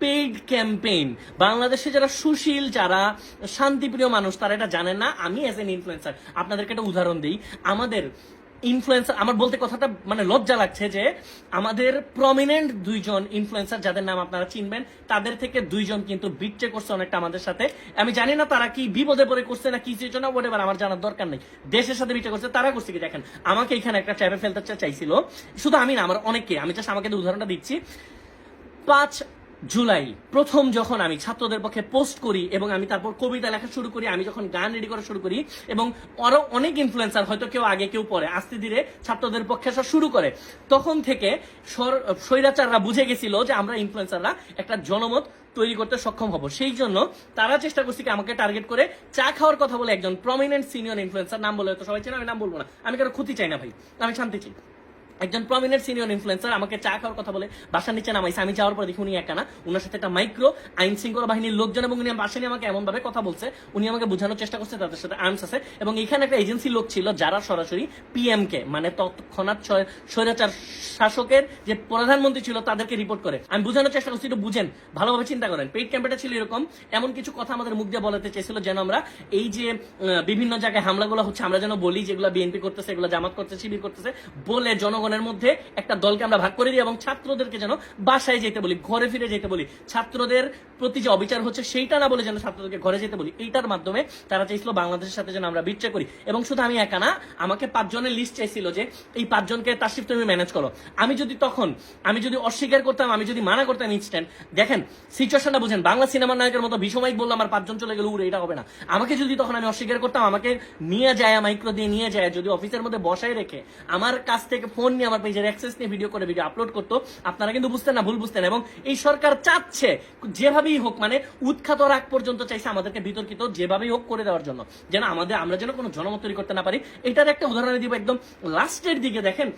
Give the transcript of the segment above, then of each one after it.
Paid campaign বাংলাদেশে যারা সুশীল, যারা শান্তিপ্রিয় মানুষ, তারা এটা জানেন না। আমি অ্যাজ এন ইনফ্লুয়েন্সার আপনাদেরকে একটা উদাহরণ দিই। আমাদের ইনফ্লুয়েন্সার আমার বলতে কথাটা মানে লজ্জা লাগছে যে আমাদের প্রমিনেন্ট দুইজন ইনফ্লুয়েন্সার যাদের নাম আপনারা চিনবেন, তাদের থেকে দুইজন কিন্তু বিট্রে করছে অনেকটা আমাদের সাথে। আমি জানি না তারা কি বিপদে পড়ে করছে না কি চেয়েছে না ওটা আমার জানার দরকার নেই। দেশের সাথে বিট্রে করছে, তারা করছে কি? দেখেন, আমাকে এখানে একটা চ্যাপে ফেলতে চাইছিল। শুধু আমি না, আমার অনেকে আমি জাস্ট আমাকে উদাহরণটা দিচ্ছি। পাঁচ জুলাই, প্রথম যখন আমি ছাত্রদের পক্ষে পোস্ট করি এবং আমি তারপর কবিতা লেখা শুরু করি, আমি যখন গান রেডি করা শুরু করি এবং আরও অনেক ইনফ্লুয়েন্সার হয়তো কেউ আগে, কেউ পরে, আস্তে ধীরে ছাত্রদের পক্ষে আসা শুরু করে, তখন থেকে স্বৈরাচাররা বুঝে গেছিল যে আমরা ইনফ্লুয়েন্সাররা একটা জনমত তৈরি করতে সক্ষম হব। সেই জন্য তারা চেষ্টা করছে কি আমাকে টার্গেট করে চা খাওয়ার কথা বলে একজন প্রমিনেন্ট সিনিয়র ইনফ্লুয়েন্সার নাম বলে তো সবাই চেনে, আমি নাম বলব না। আমি কারও ক্ষতি চাই না ভাই, আমি শান্তি চাই। একজন প্রমিনেন্ট সিনিয়র ইনফ্লুয়েন্সার আমাকে চা খাওয়ার কথা বলে, বাসার নিচে নামাইছে, আমি যাওয়ার পর দেখি উনি একা না ওনার সাথে একটা মাইক্রো আইন শৃঙ্খলা বাহিনীর লোকজন এবং উনি বাসা নিয়ে আমাকে এমন ভাবে কথা বলছে, উনি আমাকে বোঝানোর চেষ্টা করছে, তাদের সাথে আর্মস আছে এবং এখানে একটা এজেন্সি লোক ছিল, যারা সরাসরি পিএম কে মানে তৎক্ষণাৎ স্বৈরাচার শাসকের যে প্রধানমন্ত্রী ছিল, তাদেরকে রিপোর্ট করে। আমি বোঝানোর চেষ্টা করছি, একটু বুঝেন, ভালোভাবে চিন্তা করেন। পেইড ক্যাম্পেটা ছিল এরকম, এমন কিছু কথা আমাদের মুখ দিয়ে বলাতে চেয়েছিল যেন আমরা এই যে বিভিন্ন জায়গায় হামলাগুলো হচ্ছে, আমরা যেন বলি যেগুলো বিএনপি করতেছে, এগুলো জামাত করতেছে, শিবির করতেছে, বলে জনগণের মধ্যে একটা দলকে আমরা ভাগ করে দিই এবং ছাত্রদেরকে যেন বাসায় যেতে বলি, ঘরে ফিরে যেতে বলি। ছাত্রদের প্রতি যে অবিচার হচ্ছে সেইটা না বলে যেন ছাত্রদেরকে ঘরে যেতে বলি। এইটার মাধ্যমে তারা চাইছিল বাংলাদেশের সাথে যেন আমরা বিচ্ছা করি। এবং শুধু আমি একা না, আমাকে পাঁচজনের লিস্ট চাইছিল যে এই পাঁচজনকে শিফট তুমি ম্যানেজ করো। আমি যদি তখন, আমি যদি অস্বীকার করতাম, আমি যদি মানা করতাম ইনস্ট্যান্ট দেখেন সিচুয়েশনটা বুঝেন, বাংলা সিনেমার নায়কের মতো ভীষমাইক বললাম আমার পাঁচজন চলে গেল, উড়ে, এটা হবে না। আমাকে যদি তখন আমি অস্বীকার করতাম, আমাকে নিয়ে যায় মাইক্রো দিয়ে নিয়ে যায়, যদি অফিসের মধ্যে বসায় রেখে, আমার কাছ থেকে ফোন নিয়ে আমার পেজের অ্যাক্সেস নিয়ে ভিডিও করে ভিডিও আপলোড করতো। আপনারা কিন্তু বুঝতেন না, ভুল বুঝতেন। এবং এই সরকার চাচ্ছে যেভাবেই হোক মানে উৎখাত রাগ পর্যন্ত চাইছে আমাদেরকে বিতর্কিত যেভাবেই হোক করে দেওয়ার জন্য। যেন আমাদের, আমরা যেন কোনো জনমত তৈরি করতে না পারি। এটার একটা উদাহরণ দিব একদম লাস্টের দিকে দেখেন।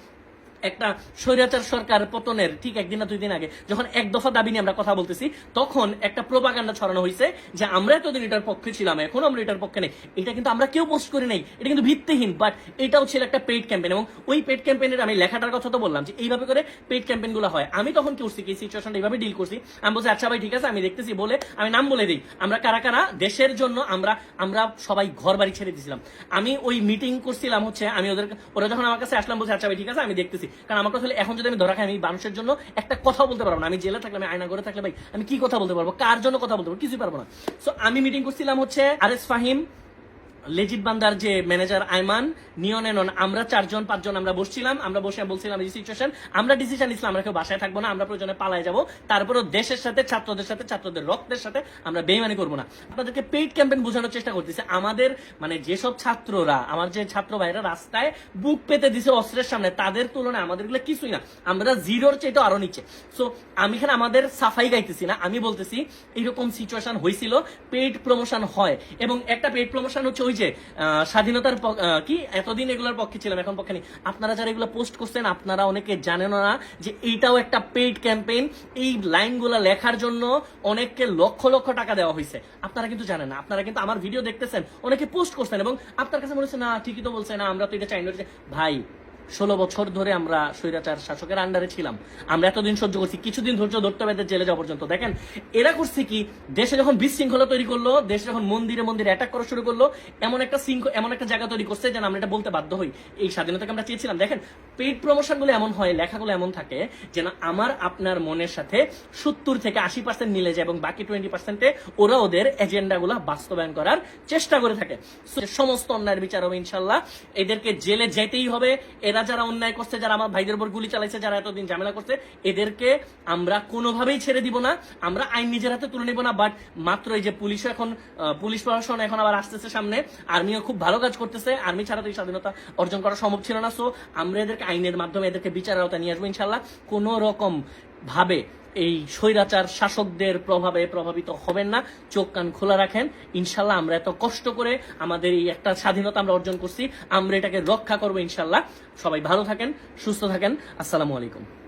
একটা স্বৈরাচার সরকার পতনের ঠিক একদিন না দুই দিন আগে, যখন এক দফা দাবি নিয়ে আমরা কথা বলতেছি, তখন একটা প্রোপাগান্ডা ছড়ানো হয়েছে যে আমরা এতদিন এটার পক্ষে ছিলাম, এখন আমরা এটার পক্ষে নেই। এটা কিন্তু আমরা কেউ পোস্ট করি নাই, এটা কিন্তু ভিত্তিহীন বাট এটাও ছিল একটা পেইড ক্যাম্পেইন এবং ওই পেইড ক্যাম্পেইনের আমি লেখাটার কথা তো বললাম যে এইভাবে করে পেইড ক্যাম্পেইনগুলো হয়। আমি তখন কি করছি, কি সিচুয়েশনটা এইভাবে ডিল করছি? আমি বলছি আচ্ছা ভাই, ঠিক আছে, আমি দেখতেছি, বলে আমি নাম বলে দিই। আমরা কারা কারা? দেশের জন্য আমরা আমরা সবাই ঘর বাড়ি ছেড়ে দিয়েছিলাম আমি ওই মিটিং করছিলাম হচ্ছে, আমি ওদের, ওরা যখন আমার কাছে আসলাম, বলছে আচ্ছা ভাই, ঠিক আছে, আমি দেখতেছি। কারণ আমার কথা এখন যদি আমি ধরা খাই, আমি মানুষের জন্য একটা কথা বলতে পারব না। আমি জেলে থাকলে, আমি আয়না করে থাকলে ভাই, আমি কি কথা বলতে পারব? কার জন্য কথা বলতে পারব? কিছুই পারব না। সো আমি মিটিং করছিলাম হচ্ছে আর এস ফাহিম লেজিট বান্দার যে ম্যানেজার আইমান, নিয়ন এনন, আমরা চারজন, পাঁচজন আমরা বসছিলাম, আমরা বসে বলছিলাম এই সিচুয়েশন আমরা ডিসিশন নিছিলাম, আমরা কেউ বাসায় থাকব না, আমরা প্রয়োজনে পালায় যাব। তারপরেও দেশের সাথে, ছাত্রদের সাথে, ছাত্রদের রক্তের সাথে আমরা বেইমানি করব না। আপনাদেরকে পেইড ক্যাম্পেইন বোঝানোর চেষ্টা করতেছি। আমাদের মানে যেসব ছাত্ররা, আমার যে ছাত্র ভাইরা রাস্তায় বুক পেতে দিছে অস্ত্রের সামনে, তাদের তুলনায় আমাদেরগুলো কিছুই না। আমরা জিরোর চাইতে আরও নিচে। সো আমি এখানে আমাদের সাফাই গাইতেছি না, আমি বলতেছি এইরকম সিচুয়েশন হয়েছিল পেইড প্রমোশন হয়। এবং একটা পেইড প্রমোশন হচ্ছে ওই যে স্বাধীনতার কি? এতদিন এগুলোর পক্ষে ছিলাম, এখন পক্ষে নেই। আপনারা যারা এগুলো পোস্ট করছেন, আপনারা অনেকে জানেন না যে এইটাও একটা পেইড ক্যাম্পেইন এই লাইনগুলো লেখার জন্য অনেককে লক্ষ লক্ষ টাকা দেওয়া হয়েছে আপনারা কিন্তু জানেন না। আপনারা কিন্তু আমার ভিডিও দেখতেছেন, অনেকে পোস্ট করছেন এবং আপনার কাছে মনে হচ্ছে, না, ঠিকই তো বলছে, না, আমরা তো এটা চাই না। ভাই ষোলো বছর ধরে আমরা স্বৈরাচার শাসকের আন্ডারে ছিলাম। আমরা এতদিন সহ্য করছি, কিছুদিন ধৈর্য ধরতে হবে জেলে যাওয়া পর্যন্ত। দেখেন, এরা করছে কি, দেশে যখন বিশৃঙ্খলা তৈরি করল, দেশে যখন মন্দিরে মন্দিরে অ্যাটাক করা শুরু করল, এমন একটা শৃঙ্খ এমন একটা জায়গা তৈরি করছে যেন আমরা এটা বলতে বাধ্য হই। এই স্বাধীনতাকে আমরা চেয়েছিলাম। দেখেন পেইড প্রমোশনগুলো এমন হয়, লেখাগুলো এমন থাকে যেন আমার, আপনার মনের সাথে সত্তর থেকে আশি পার্সেন্ট মিলে যায় এবং বাকি টোয়েন্টি পার্সেন্টে ওরা ওদের এজেন্ডাগুলো বাস্তবায়ন করার চেষ্টা করে থাকে। সমস্ত অন্যায়ের বিচার হবে ইনশাল্লাহ এদেরকে জেলে যেতেই হবে, এরা যারা অন্যায় করছে, যারা আমার ভাইদের উপর গুলি চালাইছে, যারা এতদিন ঝামেলা করছে, এদেরকে আমরা কোনোভাবেই ছেড়ে দিব না। আমরা আইন নিজের হাতে তুলে নিব না বাট মাত্র এই যে পুলিশ এখন পুলিশ প্রশাসন এখন আবার আসতেছে সামনে। আর্মিও খুব ভালো কাজ করতেছে, আর্মি ছাড়া তো এই স্বাধীনতা অর্জন করা সম্ভব ছিল না। সো আমরা এদেরকে আইনের মাধ্যমে এদেরকে বিচারের আওতায় নিয়ে আসব ইনশাল্লাহ কোনো রকম ভাবে এই স্বৈরাচার শাসকদের প্রভাবে প্রভাবিত হবেন না। চোখ কান খোলা রাখেন। ইনশাল্লাহ আমরা এত কষ্ট করে আমাদের এই একটা স্বাধীনতা আমরা অর্জন করছি, আমরা এটাকে রক্ষা করব ইনশাল্লাহ। সবাই ভালো থাকেন, সুস্থ থাকেন। আসসালামু আলাইকুম।